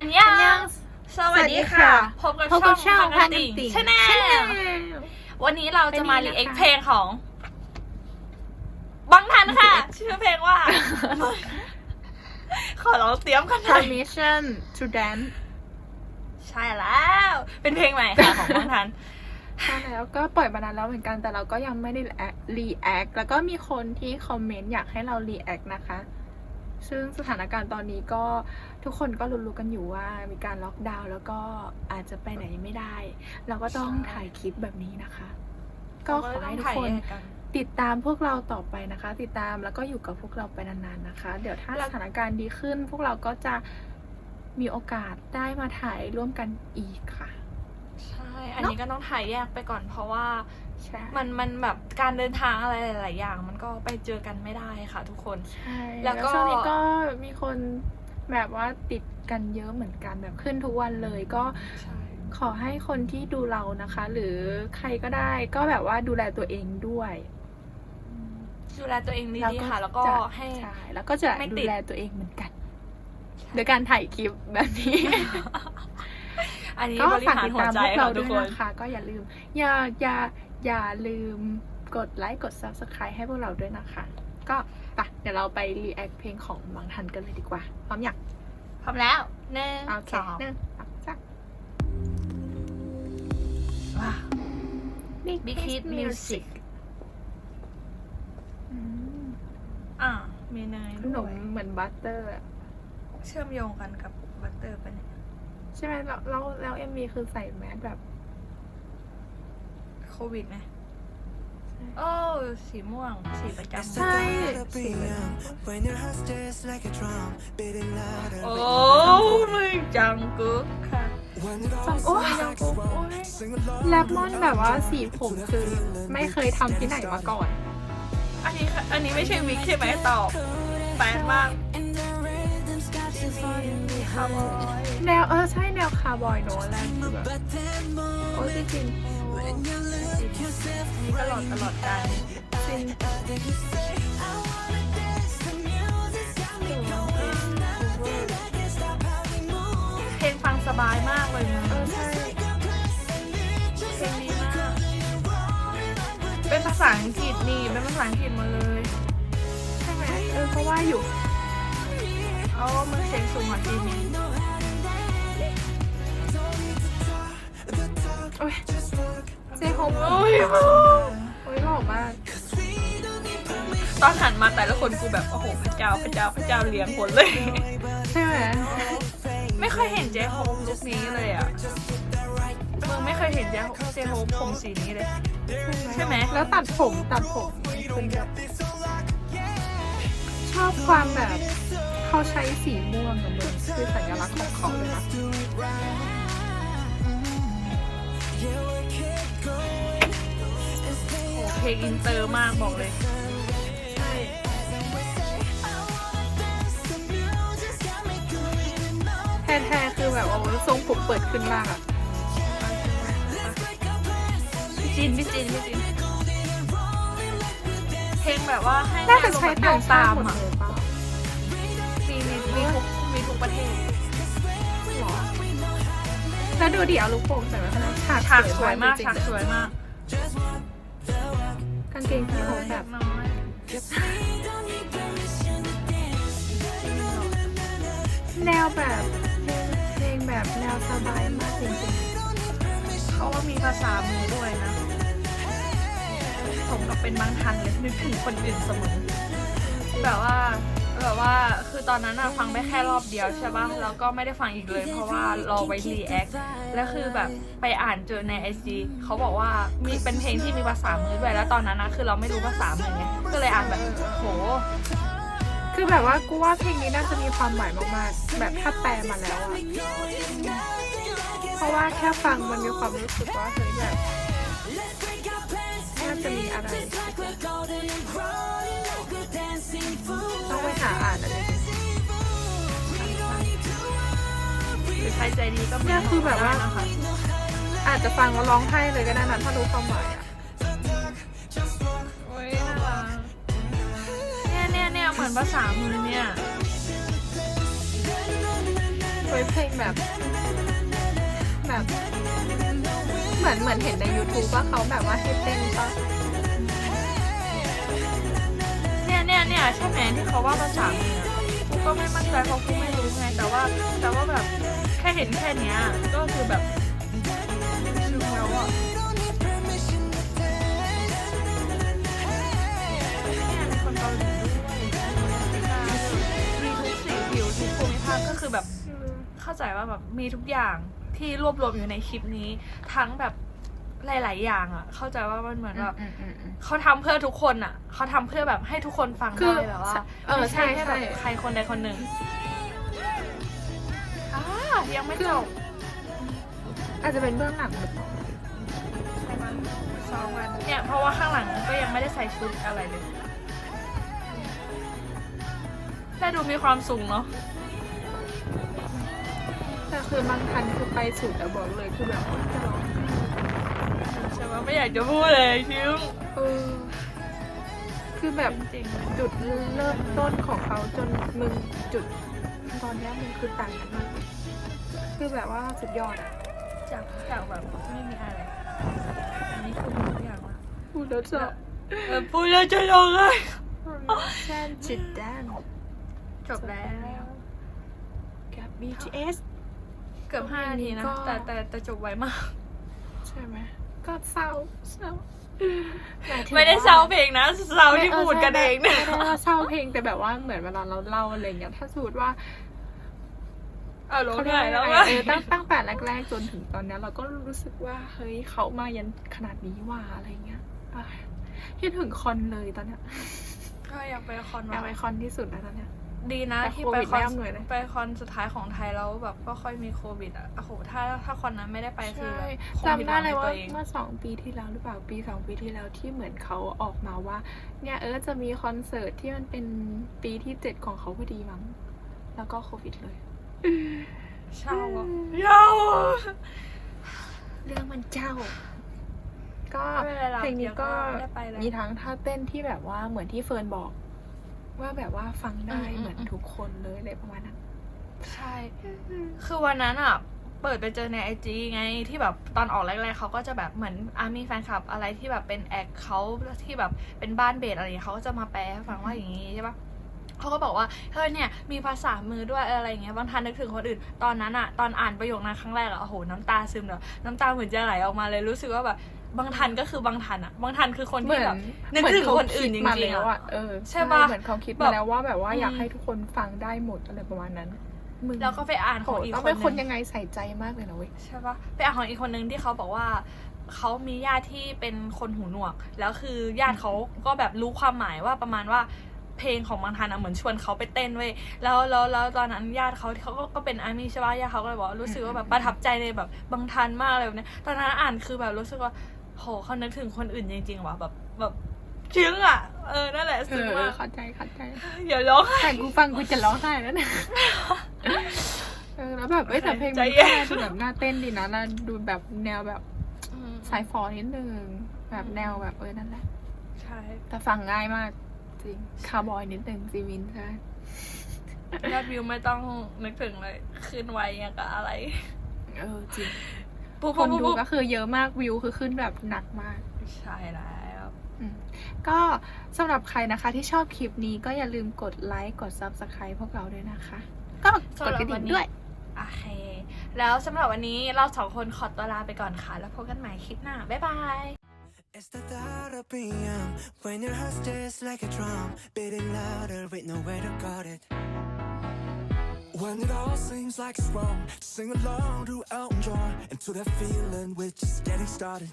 อันยังสวัสดีค่ะ พบกับพบกับช่ช่อองงพัพันนติ่ติ่งงชาแนลวันนี้เราจะมาเป็นรีไงเอ็กนะคะเพลงของบังทันค่ะ ชื่อเพลงว่า ขอร้องเตรียมกันหน่อย Permission to dance ใช่แล้ว เป็นเพลงใหม่ค่ะของบังทันใช่แล้วก็ปล่อยมานานแล้วเหมือนกันแต่เราก็ยังไม่ได้ react แล้วก็มีคนที่คอมเมนต์อยากให้เรา react นะคะ ซึ่งสถานการณ์ตอนนี้ก็ทุกคนก็รู้ๆกันอยู่ว่ามีการล็อกดาวน์แล้วก็อาจจะไปไหนไม่ได้ เราก็ต้องใช่ถ่ายคลิปแบบนี้นะคะ ก็ขอให้ทุกคนเราก็ต้องถ่ายแยกกันติดตามพวกเราต่อไปนะคะ ติดตามแล้วก็อยู่กับพวกเราไปนานๆนะคะ เดี๋ยวถ้าสถานการณ์ดีขึ้น พวกเราก็จะมีโอกาสได้มาถ่ายร่วมกันอีกค่ะ ใช่ อันนี้ก็ต้องถ่ายแยกไปก่อนเพราะว่า ใช่มันมันแบบการเดินทางอะไรหลาย ๆ อย่าง มันก็ไปเจอกันไม่ได้ค่ะ ทุกคน ใช่แล้แล้ววก็ช่วงนี้ก็มีคนแบบว่าติดกันเยอะเหมือนกันแบบขึ้นทุกวันเลยก็ใช่ขอให้คนที่ดูเรานะคะ หรือใครก็ได้ก็แบบว่าดูแลตัวเองด้วยดูแลตัวเองแล้วดีๆค่ะ แล้วก็จะให้ใช่แล้วก็จะไม่ดูติดแลตัวเองเหมือนกันโดยการถ่ายคลิปแบบนี้ อันนี้ก็บริฝากหารติดหัวตามใจพวกเราค่ะด้ทุวกยคนนะคะก็อย่าลืม อย่าอย่า อย่าลืมกดไลค์กด subscribe ให้พวกเราด้วยนะคะ ก็ไปเดี๋ยวเราไป react เพลงของบางทันกันเลยดีกว่า พร้อมอยากพร้อมแล้วหนึ่งโอเคสองหนึ่งสองสามว้าว Big Big Hit Music อืมอ่ามีเนยขด้นวมยเหมือนบัตเตอร์อะเชื่อมโยงกันกับบัตเตอร์ปะเนี่ย ใช่ไหมแล้วแล้วแล้วเอ็มวีคือใส่แมสแบบ โควิดไหมโอ้สีม่วง สีประจำใช่ When your heart stirs like a drum, beating louder. โอ้มึงจังกึกค่ะ When it ฟัง all โอ้ย seems like it's wrong, sing along. แรปมอนแบบว่าสีผมคือไม่เคยทำที่ไหนมาก่อน อันนี้ค่ะอันนี้ไม่ใช่วิกใช่ไหมตอบแปลกมาก แนวเออใช่แนวคาร์บอยโน้ะแล้วคือแบบโอ้ยจริงตลอดตลอดการจริงเพลงฟังสบายมากเลยนะเออใช่เพลงดีมาก เป็นภาษาอังกฤษนี่เป็นภาษาอังกฤษหมดเลยใช่ไหมเออเพราะว่าอยู่เอามันเสียงสูงกว่าทีนี้ เจโฮมโอ้ยโอ้ยหล่อมาก ตอนหันมาแต่ละคนกูแบบ โอ้โห พระเจ้า พระเจ้า พระเจ้าเลี้ยงคนเลย ใช่ไหม ไม่เคยเห็นเจโฮมลุคนี้เลยอะมึงไม่เคยเห็นเจโฮเจโฮมผมสีนี้เลย ใช่ไหม แล้วตัดผมตัดผมเป็นแบบชอบความแบบ เขาใช้สีม่วงอะมึงคือสัญลักษณ์ของเขาเลยนะ เพลงอินเตอร์มากบอกเลย ใช่ แท้ๆคือแบบโอ้ยทรงผมเปิดขึ้นมากอะพี่จินพี่จินพี่จินเพลงแบบว่าให้น่าจะใช้ให้ต่างชาตาติมหมดอะเลยเปล่ามีมีมีทุกมีทุกประเทศหรอแล้วดูดิเอาลูกโป่งใส่มาขนาดฉากฉากสวยมากจริงฉากสวยมาก เก่งเกงที่โฮแบบน้อยแนวแบบเพลงแบบแนวสบายมากจริงๆเขาว่ามีภาษามือด้วยนะผมกับเป็นบางทันเลยนึกถึงคนอื่นเสมอแบบว่า แบบว่าคือตอนนั้นอะฟังได้แค่รอบเดียวใช่ปะแล้วก็ไม่ได้ฟังอีกเลย เพราะว่ารอไว้รีแอคแล้วคือแบบไปอ่านเจอในไอจีเขาบอกว่ามีเป็นเพลงที่มีภาษามือด้วยแล้วตอนนั้นนะคือเราไม่รู้ภาษามือไงก็เลยอ่านแบบโหคือแบบว่ากูว่าเพลงนี้น่าจะมีความหมายมากๆ แบบถ้าแปลมาแล้วอะเพราะว่าแค่ฟังมันมีความรู้สึกว่าเฮ้ยแบบน่าจะมีอะไร หาอ่านอะไรหรือใครใจดีก็เนี่ยคือแบบว่า ได้นะคะอาจจะฟังแล้วร้องไห้เลยก็ได้นะถ้ารู้ความหมายอะโอ้ยน่ารักเนี่ยเนี่ยเนี่ยเหมือนภาษามือเนี่ยเฮ้ยเพลงแบบ แบบ เหมือนเหมือนเห็นใน YouTube ว่าเขาแบบว่าให้เต้นปะ เนี่ยเนี่ยเนี่ยใช่ไหมที่เขาว่าภาษามืออะกูก็ไม่มั่นใจเพราะกูไม่รู้ไงแต่ว่าแต่ว่าแบบแค่เห็นแค่เนี้ยก็คือแบบชิลแล้วอะเนี่ยมีคนเกาหลีด้วยมีทุกสีผิวทุกภูมิภาคก็คือแบบเข้าใจว่าแบบมีทุกอย่างที่รวบรวมอยู่ในคลิปนี้ทั้งแบบ หลาย ๆ อย่างอะ เข้าใจว่ามันเหมือนแบบอืมอืมอืมเขาทำเพื่อทุกคนอะ เขาทำเพื่อแบบให้ทุกคนฟังคืได้อแบบว่าเออไม่ใช่ใช่แค่แบบใช่ใครคนใดคนหนึ่งอ่ายังไม่คือจบอาจจะเป็นเบื้องหลังหรือเปล่าใช่ไหมสองวันเนี่ยเพราะว่าข้างหลังก็ยังไม่ได้ใส่ชุดอะไรเลยแต่ดูมีความสูงเนาะแต่คือบางทันคือไปสุดแต่บอกเลยคือแบบว่าจะร้อง ไห้ใช่ไหมไม่อยากจะพูดเลยคิ้วเออคือแบบจริงจุดเริ่มต้นของเขาจนมึงจุด ตอนเนี้ยมึงคือต่างกันมากคือแบบว่าสุดยอดอะๆจากจากแบบไม่มีอะไรอันนี้คือมีทุกอย่างละพูดแล้วจะเออพูดแล้วจะร้องเลยแช่นจิตด้านจบแล้วกับ BTS เกือบห้านาทีนะก็แต่แต่แต่จบไวมาก ใช่ไหม ก็เศร้าเศร้าหยถึงไม่ได้ว่เศร้าเพลงนะเศร้าที่พูดกันเองไม่เนี่ยได้ว่าเศร้าเพลงแต่แบบว่าเหมือนเวลาเราเล่าอะไรอย่างเงี้ยถ้าสมมติว่าเอาลงเขาได้ได้แล้วเอว่าอตั้งตั้งแต่แรกๆจนถึงตอนเนี้ยเราก็รู้สึกว่าเฮ้ยเขามายันขนาดนี้ว่าอะไรเงี้ยอะคิดถึงคอนเลยตอนเนี้ยก็อยากไปคอนอยากไปคอนที่สุดแล้วตอนเนี้ย ดีนะแต่ที่โคไปวิดคอนไม่อำนวยเลย ไปคอนสุดท้ายของไทยแล้วแบบก็ค่อยมีโควิดอะโอ้โหถ้าถ้าคอนนั้นไม่ได้ไปคือใช่แบบคงผิจำได้เลยว่าหงในตัวอง เมื่อสองปีที่แล้วหรือเปล่าปีสองปีที่แล้วที่เหมือนเขาออกมาว่า เนี่ยเออจะมีคอนเสิร์ตที่มันเป็นปีที่เจ็ดของเขาพอดีมั้งแล้วก็โควิดเลย เช่าอะเช่าเรื่องมันเจ้า ก็ไม่เป็นไรหรอกเพลงนี้ก็เดี๋ยวก็ได้ไปแล้วมีทั้งท่าเต้นที่แบบว่าเหมือนที่เฟิร์นบอก ว่าแบบว่าฟังได้อืมอืมเหมือนทุกคนเลยอะไรประมาณนั้น ใช่ คือวันนั้นอะ เปิดไปเจอในไอจีไงที่แบบตอนออกแรกๆเขาก็จะแบบเหมือนอามีแฟนคลับอะไรที่แบบเป็นแอคเขาที่แบบเป็นบ้านเบสอะไรอย่างเงี้ยเขาก็จะมาแปลให้ฟังว่าอย่างงี้ใช่ปะเขาก็บอกว่าเฮ้ยเนี่ยมีภาษามือด้วยอะไรอย่างเงี้ยบางทันนึกถึงคนอื่น ตอนนั้นอะตอนอ่านประโยคนั้นครั้งแรกอะโอ้โหน้ำตาซึมเลยน้ำตาเหมือนจะไหลออกมาเลยรู้สึกว่าแบบ บางทันก็คือบางทันอะบางทันคือคนเหมืที่อนแบบนึกถึงคนอื่นจริงๆเหมืเขาคิดมาแล้วอะอะเออใช่ปะเหมือนเขาคิดแบมาบแล้วว่าแบบว่าอืมอยากให้ทุกคนฟังได้หมดอะไรประมาณนั้นมึงแล้วก็ไปอ่านขโหองอีกต้องคเป็นนหคนนึ่งยังไงใส่ใจมากเลยนะเว้ยใช่ปะไปอ่านของอีกคนนึงที่เขาบอกว่าเขามีญาติที่เป็นคนหูหนวก แล้วคือญาติเขาก็แบบรู้ความหมายว่าประมาณว่าเพลงของบางทันอะเหมือนชวนเขาไปเต้นเว้ยแล้วแล้วแล้วตอนนั้นญาติเขาเขาก็ก็เป็นอาร์มี่ใช่ปะญาติเขาก็เลยบอกว่ารู้สึกว่าแบบประทับใจในแบบบางทันมากเลยแบบเนี้ยตอนนั้นอ่านคือแบบรู้สึกว่า โหเขานึกถึงคนอื่นจริงๆว่ะแบบแบบซึ้งอะ เออ นั่นแหละเอซึ้งอมากเข้าใจเข้าใจอย่าร้องไห้ แต่กูฟังกูจะร้องไห้แล้วเนี่ยเออแล้วแบบเอ้ยแต่เพลงใจมันเย็ก็นดูแบบน่าเต้นดีนะแล้วดูแบบแนวแบบอืมสายฟอนิดนึงแบบแนวแบบเออนั่นแหละ ใช่ แต่ฟังง่ายมากจริงคาร์บอยนิดนึงซีวินใช่ยอดวิวไม่ต้องนึกถึงเลย ขึ้นไวอย่างกับอะไร เออจริง ปุ๊บคปุ๊บนปุ๊บดูปุ๊บก็คือเยอะมากวิวคือขึ้นแบบหนักมาก ใช่แล้วอืมก็สำหรับใครนะคะที่ชอบคลิปนี้ก็อย่าลืมกดไลค์กด Subscribe พวกเราด้วยนะคะ ก็กดกระดิ่งด้วย โอเค แล้วสำหรับวันนี้เราสองคนขอตัวลาไปก่อนค่ะ แล้วพบกันใหม่คลิปหน้า บ๊ายบาย It's the thought of being when your heart just like a drum, beating louder with nowhere to guard it. When it all seems like it's wrong, sing along to Elton John and to that feeling we're just getting started.